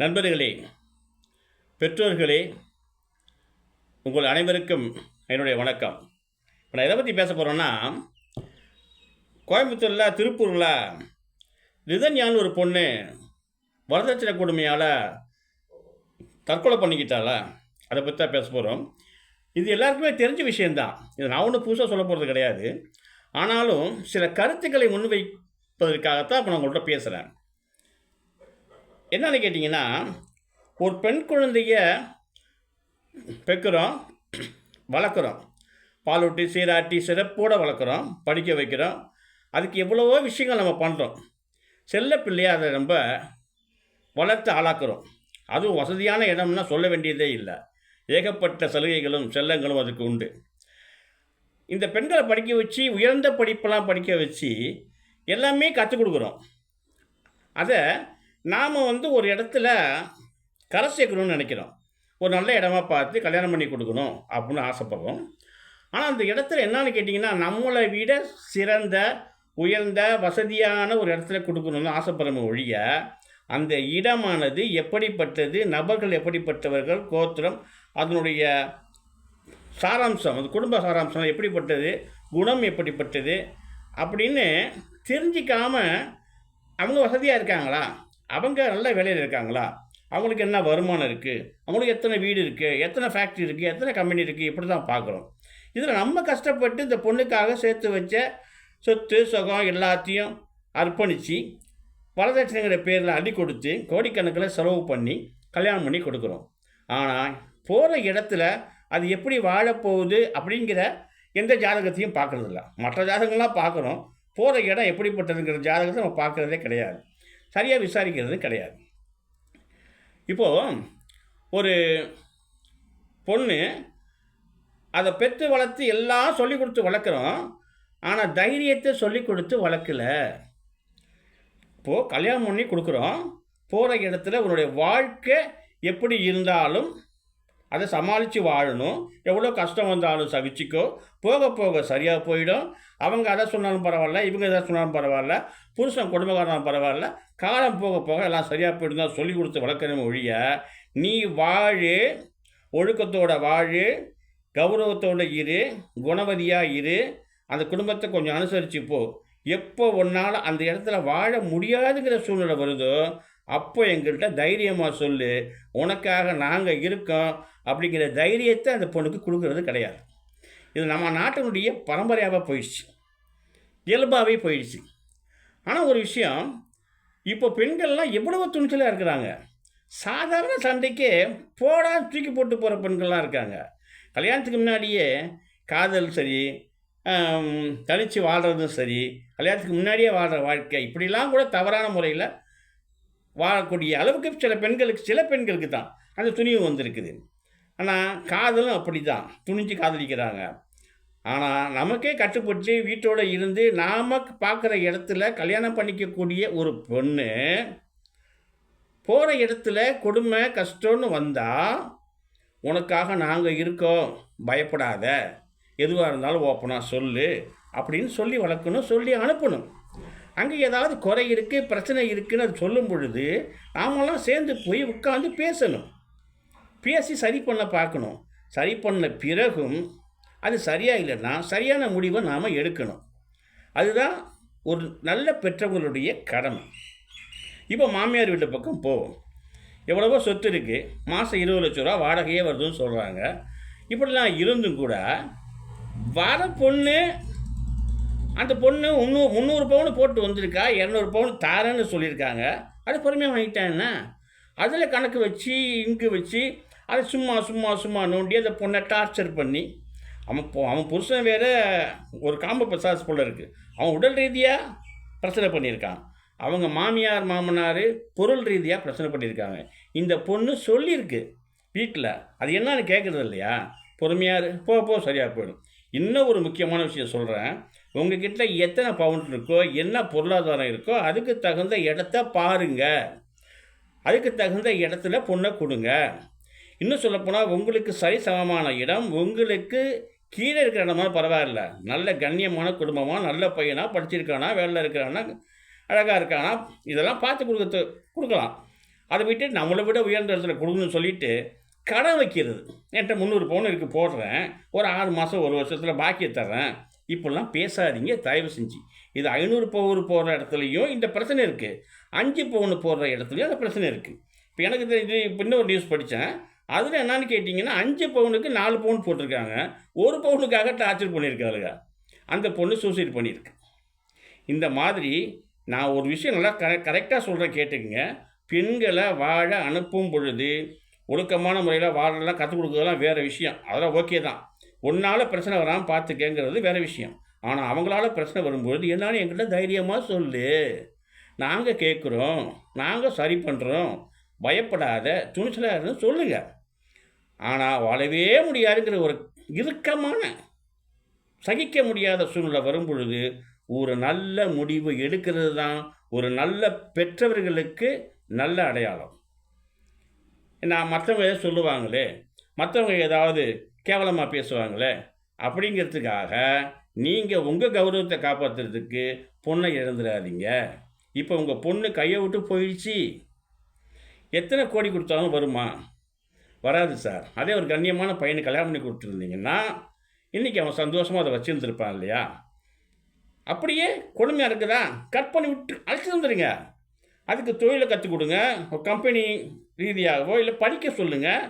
நண்பர்களே பெற்றோர்களே உங்கள் அனைவருக்கும் என்னுடைய வணக்கம். இப்போ நான் எதை பற்றி பேச போகிறேன்னா கோயம்புத்தூரில் திருப்பூரில் ரிதன்யான்னு ஒரு பொண்ணு வரதட்சணை கொடுமையால் தற்கொலை பண்ணிக்கிட்டால. அதை பற்றி தான் பேச போகிறோம் இது எல்லாருக்குமே தெரிஞ்ச விஷயந்தான் இது நான் ஒன்றும் புதுசாக சொல்ல போகிறது கிடையாது. ஆனாலும் சில கருத்துக்களை முன்வைப்பதற்காகத்தான் இப்போ நான் உங்கள்கிட்ட பேசுகிறேன் என்னன்னு கேட்டிங்கன்னா ஒரு பெண் குழந்தைய பெக்கிறோம் வளர்க்குறோம். பாலூட்டி சீராட்டி சிறப்போடு வளர்க்குறோம் படிக்க வைக்கிறோம். அதுக்கு எவ்வளவோ விஷயங்கள் நம்ம பண்ணுறோம் செல்ல பிள்ளையை அதை நம்ம வளர்த்து ஆளாக்குறோம். அதுவும் வசதியான இடம்னா சொல்ல வேண்டியதே இல்லை. ஏகப்பட்ட சலுகைகளும் செல்லங்களும் அதுக்கு உண்டு. இந்த பெண்களை படிக்க வச்சு உயர்ந்த படிப்பெல்லாம் படிக்க வச்சு எல்லாமே கற்றுக் கொடுக்குறோம். அதை நாம் வந்து ஒரு இடத்துல கரை சேர்க்கணும்னு நினைக்கிறோம். ஒரு நல்ல இடமா பார்த்து கல்யாணம் பண்ணி கொடுக்கணும் அப்படின்னு ஆசைப்படுறோம். ஆனால் அந்த இடத்துல என்னன்னு கேட்டிங்கன்னா நம்மளை விட சிறந்த உயர்ந்த வசதியான ஒரு இடத்துல கொடுக்கணும்னு ஆசைப்படுறோம் ஒழிய அந்த இடமானது எப்படிப்பட்டது நபர்கள் எப்படிப்பட்டவர்கள் கோத்திரம் அதனுடைய சாராம்சம் அது குடும்ப சாராம்சம் எப்படிப்பட்டது குணம் எப்படிப்பட்டது அப்படின்னு தெரிஞ்சிக்காமல் அவங்க வசதியாக இருக்காங்களா? அவங்க நல்ல வேலையில் இருக்காங்களா? அவங்களுக்கு என்ன வருமானம் இருக்குது அவங்களுக்கு எத்தனை வீடு இருக்குது எத்தனை ஃபேக்ட்ரி இருக்குது எத்தனை கம்பெனி இருக்குது இப்படி தான் பார்க்குறோம். இதில் நம்ம கஷ்டப்பட்டு இந்த பொண்ணுக்காக சேர்த்து வச்ச சொத்து சுகம் எல்லாத்தையும் அர்ப்பணித்து வரதட்சணைங்கிற பேரில் அடி கொடுத்து கோடிக்கணக்கில் செலவு பண்ணி கல்யாணம் பண்ணி கொடுக்குறோம். ஆனால் போகிற இடத்துல அது எப்படி வாழப்போகுது அப்படிங்கிற எந்த ஜாதகத்தையும் பார்க்குறதில்ல. மற்ற ஜாதகங்கள்லாம் பார்க்குறோம். போகிற இடம் எப்படிப்பட்டதுங்கிற ஜாதகத்தை நம்ம பார்க்குறதே கிடையாது. சரியாக விசாரிக்கிறது கிடையாது. இப்போது ஒரு பொண்ணு அதை பெற்று வளர்த்து எல்லாம் சொல்லி கொடுத்து வளர்க்குறோம் ஆனால் தைரியத்தை சொல்லி கொடுத்து வளர்க்கல. இப்போது கல்யாணம் பண்ணி கொடுக்குறோம் போகிற இடத்துல உன்னுடைய வாழ்க்கை எப்படி இருந்தாலும் அதை சமாளித்து வாழணும். எவ்வளோ கஷ்டம் வந்தாலும் சகிச்சிக்கோ. போக போக சரியாக போயிடும். அவங்க அதை சொன்னாலும் பரவாயில்ல இவங்க எதை சொன்னாலும் பரவாயில்ல புருஷன் குடும்பக்காரனாலும் பரவாயில்ல காலம் போக போக எல்லாம் சரியாக போயிடும் தான் சொல்லி கொடுத்து வளர்க்கணும் ஒழிய நீ வாழு ஒழுக்கத்தோட வாழு கௌரவத்தோட இரு குணவதியாக இரு அந்த குடும்பத்தை கொஞ்சம் அனுசரித்து போ. எப்போ ஒன்றால் அந்த இடத்துல வாழ முடியாதுங்கிற சூழ்நிலை வருதோ அப்போ எங்கள்கிட்ட தைரியமாக சொல்லு உனக்காக நாங்கள் இருக்கோம் அப்படிங்கிற தைரியத்தை அந்த பொண்ணுக்கு கொடுக்கறது கிடையாது. இது நம்ம நாட்டினுடைய பரம்பரையாகவே போயிடுச்சு. இயல்பாகவே போயிடுச்சு. ஆனால் ஒரு விஷயம் இப்போ பெண்கள்லாம் எவ்வளவு துணிச்சலாக இருக்கிறாங்க. சாதாரண சண்டைக்கே போடா தூக்கி போட்டு போகிற பெண்கள்லாம் இருக்காங்க. கல்யாணத்துக்கு முன்னாடியே காதல் சரி தனித்து வாழ்கிறதும் சரி கல்யாணத்துக்கு முன்னாடியே வாழ்கிற வாழ்க்கை இப்படிலாம் கூட தவறான முறையில் வாழக்கூடிய அளவுக்கு சில பெண்களுக்கு சில பெண்களுக்கு தான் அந்த துணிவு வந்திருக்குது. ஆனால் காதலும் அப்படி தான் துணிஞ்சு காதலிக்கிறாங்க. ஆனால் நமக்கே கட்டுப்பட்டு வீட்டோடு இருந்து நாம் பார்க்குற இடத்துல கல்யாணம் பண்ணிக்கக்கூடிய ஒரு பொண்ணு போகிற இடத்துல கொடுமை கஷ்டம்னு வந்தால் உனக்காக நாங்கள் இருக்கோம். பயப்படாத. எதுவாக இருந்தாலும் ஓப்பனாக சொல்லு. அப்படின்னு சொல்லி வளர்க்கணும் சொல்லி அனுப்பணும். அங்கே ஏதாவது குறை இருக்குது பிரச்சனை இருக்குன்னு அது சொல்லும் பொழுது நாமெல்லாம் சேர்ந்து போய் உட்காந்து பேசணும். பேசி சரி பண்ண பார்க்கணும். சரி பண்ண பிறகும் அது சரியாக இல்லைன்னா சரியான முடிவை நாம் எடுக்கணும். அதுதான் ஒரு நல்ல பெற்றவங்களுடைய கடமை. இப்போ மாமியார் வீட்டு பக்கம் போவோம். எவ்வளவோ சொத்து இருக்குது மாதம் இருபது லட்ச ரூபா வாடகையே வருதுன்னு சொல்கிறாங்க இப்படிலாம் இருந்தும் கூட வர பொண்ணு அந்த பொண்ணு முந்நூறு முந்நூறு பவுன் போட்டு வந்திருக்கா இரநூறு பவுன் தாரேன்னு சொல்லியிருக்காங்க. அது பொறுமையாக வாங்கிட்டேன்னா அதில் கணக்கு வச்சு இங்கு வச்சு அதை சும்மா சும்மா சும்மா நோண்டி அந்த பொண்ணை டார்ச்சர் பண்ணி அவன் அவன் புருஷன் வேறு ஒரு காம்பு பிரசாஸ் போல இருக்குது அவன் உடல் ரீதியாக பிரச்சனை பண்ணியிருக்கான். அவங்க மாமியார் மாமனார் பொருள் ரீதியாக பிரச்சனை பண்ணியிருக்காங்க. இந்த பொண்ணு சொல்லியிருக்கு வீட்டில் அது என்னன்னு கேட்குறது இல்லையா? பொறுமையாக போ போ சரியாக போயிடும். இன்னும் ஒரு முக்கியமான விஷயம் சொல்கிறேன் உங்ககிட்ட எத்தனை பவுண்ட் இருக்கோ என்ன பொருளாதாரம் இருக்கோ அதுக்கு தகுந்த இடத்த பாருங்க. அதுக்கு தகுந்த இடத்துல பொண்ணை கொடுங்க. இன்னும் சொல்லப்போனால் உங்களுக்கு சரி சமமான இடம் உங்களுக்கு கீழே இருக்கிற இடமா பரவாயில்ல. நல்ல கண்ணியமான குடும்பமாக நல்ல பையனாக படிச்சிருக்கானா வேலையில் இருக்கிறானா அழகாக இருக்கானா இதெல்லாம் பார்த்து கொடுக்க கொடுக்கலாம். அதை விட்டு நம்மளை விட உயர்ந்த இடத்துல கொடுக்கணும்னு சொல்லிட்டு கடன் வைக்கிறது. என்கிட்ட முந்நூறு பவுன் இருக்குது போடுறேன். ஒரு ஆறு மாதம் ஒரு வருஷத்தில் பாக்கியை தர்றேன். இப்படிலாம் பேசாதீங்க தயவு செஞ்சு. இது ஐநூறு பவுன் போடுற இடத்துலையும் இந்த பிரச்சனை இருக்குது அஞ்சு பவுன் போடுற இடத்துலையும் அந்த பிரச்சனை இருக்குது இப்போ எனக்கு தெரிஞ்சு இப்போ இன்னொரு நியூஸ் படித்தேன் அதில் என்னன்னு கேட்டிங்கன்னா அஞ்சு பவுனுக்கு நாலு பவுன் போட்டிருக்காங்க. ஒரு பவுனுக்காக டார்ச்சர் பண்ணியிருக்காருங்க அந்த பொண்ணு சூசைட் பண்ணியிருக்கு. இந்த மாதிரி நான் ஒரு விஷயம் நல்லா கரெ கரெக்டாக சொல்கிறேன் கேட்டுக்குங்க. பெண்களை வாழ அனுப்பும் பொழுது ஒழுக்கமான முறையில் வாழலாம் கற்றுக் கொடுக்குறதெல்லாம் வேறு விஷயம். அதெல்லாம் ஓகே தான். உன்னால் பிரச்சனை வராமல் பார்த்துக்கங்கிறது வேறு விஷயம். ஆனால் அவங்களால பிரச்சனை வரும்பொழுது என்னன்னு என்கிட்ட தைரியமாக சொல்லு. நாங்கள் கேட்குறோம் நாங்கள் சரி பண்ணுறோம் பயப்படாத துணிச்சலாக இருந்து சொல்லுங்கள் ஆனால் வாழவே முடியாதுங்கிற ஒரு இறுக்கமான சகிக்க முடியாத சூழ்நிலை வரும் பொழுது ஒரு நல்ல முடிவு எடுக்கிறது தான் ஒரு நல்ல பெற்றவர்களுக்கு நல்ல அடையாளம். நான் மற்றவங்க சொல்லுவாங்களே மற்றவங்க ஏதாவது கேவலமாக பேசுவாங்களே? அப்படிங்கிறதுக்காக நீங்கள் உங்கள் கௌரவத்தை காப்பாற்றுறதுக்கு பொண்ணை இழந்துடாதீங்க இப்போ உங்கள் பொண்ணு கையை விட்டு போயிடுச்சு. எத்தனை கோடி கொடுத்தாலும் வருமா? வராது சார். அதே ஒரு கண்ணியமான பையனை கல்யாணம் பண்ணி கொடுத்துருந்தீங்கன்னா இன்றைக்கி அவன் சந்தோஷமாக அதை வச்சுருந்துருப்பான் இல்லையா? அப்படியே கொடுமையாக இருக்குதா? கட் பண்ணி விட்டு அழைச்சி வந்துடுங்க அதுக்கு தொழிலை கற்றுக் கொடுங்க. ஒரு கம்பெனி ரீதியாகவோ இல்லை படிக்க சொல்லுங்கள்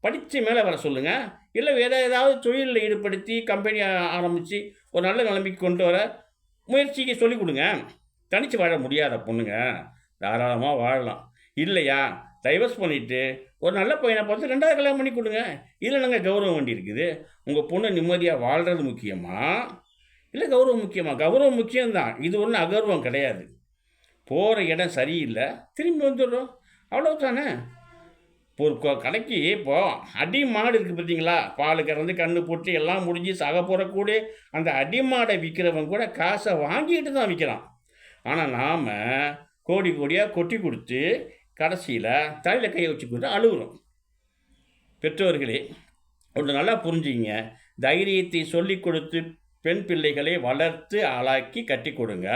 படித்து மேலே வர சொல்லுங்கள் இல்லை வேறு ஏதாவது தொழிலில் ஈடுபடுத்தி கம்பெனி ஆரம்பித்து ஒரு நல்ல நிலைமைக்கு கொண்டு வர முயற்சிக்கு சொல்லிக் கொடுங்க. தனித்து வாழ முடியாத பொண்ணுங்க. தாராளமாக வாழலாம். இல்லையா? டைவர்ஸ் பண்ணிவிட்டு ஒரு நல்ல பையனை பார்த்து ரெண்டாவது கல்யாணம் பண்ணி கொடுங்க. இதில் நாங்கள் கௌரவம் வேண்டி இருக்குது? உங்கள் பொண்ணு நிம்மதியாக வாழ்கிறது முக்கியமா? இல்லை கௌரவம் முக்கியமா? கௌரவம் முக்கியம்தான். இது ஒன்றும் அகௌரவம் கிடையாது. போகிற இடம் சரியில்லை. திரும்பி வந்துடுறோம். அவ்வளோ தானே ஒரு கடைக்கு இப்போ அடி மாடு இருக்குது பார்த்தீங்களா? பால் கறந்து கண்ணு போட்டு எல்லாம் முடிஞ்சு சக போகிற கூட அந்த அடி மாடை விற்கிறவன் கூட காசை வாங்கிட்டு தான் விற்கிறான் ஆனால் நாம் கோடி கோடியாக கொட்டி கொடுத்து கடைசியில் தலையில் கையை வச்சு கொடுத்து அழுகுறோம். பெற்றோர்களே ஒன்று நல்லா புரிஞ்சுங்க தைரியத்தை சொல்லிக் கொடுத்து பெண் பிள்ளைகளை வளர்த்து ஆளாக்கி கட்டி கொடுங்க.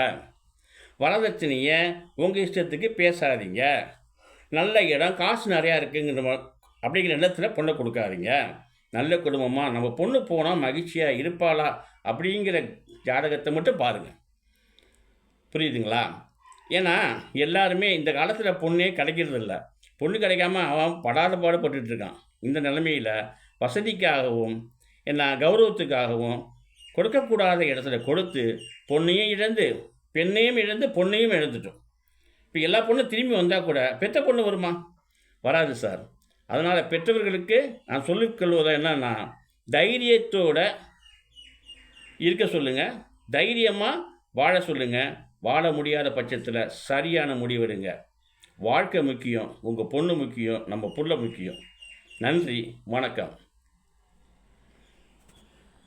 வரதட்சணையை உங்கள் இஷ்டத்துக்கு பேசாதீங்க. நல்ல இடம் காசு நிறையா இருக்குங்கிற அப்படிங்கிற எண்ணத்தில் பொண்ணை கொடுக்காதீங்க. நல்ல குடும்பமாக நம்ம பொண்ணு போனால் மகிழ்ச்சியாக இருப்பாளா அப்படிங்கிற ஜாதகத்தை மட்டும் பாருங்கள் புரியுதுங்களா? ஏன்னா எல்லாருமே இந்த காலத்தில் பொண்ணே கிடைக்கிறதில்ல. பொண்ணு கிடைக்காம அவன் படாத பாடுபட்டுட்டு இருக்கான் இந்த நிலைமையில் வசதிக்காகவும் என்ன கௌரவத்துக்காகவும் கொடுக்கக்கூடாத இடத்துல கொடுத்து பொண்ணையும் இழந்து பெண்ணையும் இழந்து பொண்ணையும் இழந்துட்டோம். இப்போ எல்லா பொண்ணும் திரும்பி வந்தால் கூட பெற்ற பொண்ணு வருமா? வராது சார். அதனால் பெற்றவர்களுக்கு நான் சொல்லிக்கொள்வது என்னன்னா தைரியத்தோட இருக்க சொல்லுங்கள் தைரியமாக வாழ சொல்லுங்கள் வாழ முடியாத பட்சத்தில் சரியான முடிவெடுங்க வாழ்க்கை முக்கியம் உங்கள் பொண்ணு முக்கியம் நம்ம புள்ள முக்கியம். நன்றி வணக்கம்.